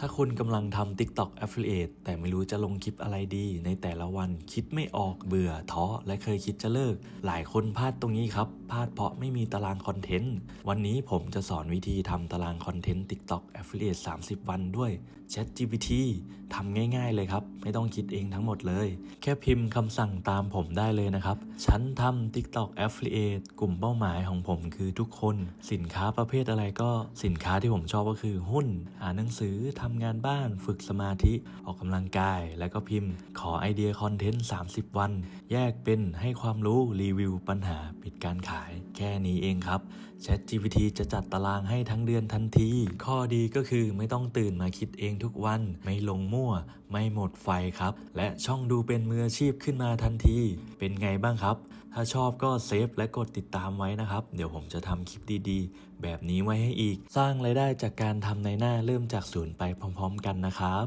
ถ้าคุณกำลังทำ TikTok Affiliate แต่ไม่รู้จะลงคลิปอะไรดี ในแต่ละวันคิดไม่ออกเบื่อท้อและเคยคิดจะเลิก หลายคนพลาดตรงนี้ครับ พลาดเพราะไม่มีตารางคอนเทนต์ วันนี้ผมจะสอนวิธีทำตารางคอนเทนต์ TikTok Affiliate 30 วันด้วย ChatGPT ทำง่าย ๆ เลยครับ ไม่ต้องคิดเองทั้งหมดเลย แค่พิมพ์คำสั่งตามผมได้เลยนะครับ ฉันทำ TikTok Affiliate กลุ่มเป้าหมายของผมคือทุกคน สินค้าประเภทอะไรก็สินค้าที่ผมชอบก็คือหุ้น อ่านหนังสือทำงานบ้าน ฝึกสมาธิ ออกกำลังกาย แล้วก็พิมพ์ ขอไอเดียคอนเทนต์ 30 วัน แยกเป็นให้ความรู้รีวิวปัญหาปิดการขาย แค่นี้เองครับ ChatGPT จะจัดตารางให้ทั้งเดือนทันที ข้อดีก็คือไม่ต้องตื่นมาคิดเองทุกวัน ไม่ลงมั่ว ไม่หมดไฟครับ และช่องดูเป็นมืออาชีพขึ้นมาทันที เป็นไงบ้างครับ ถ้าชอบก็เซฟและกดติดตามไว้นะครับ เดี๋ยวผมจะทำคลิปดีๆ แบบนี้ไว้ให้อีก สร้างไรายได้จากการทำในหน้าเริ่มจากศูนย์ไปพร้อม ๆ กันนะครับ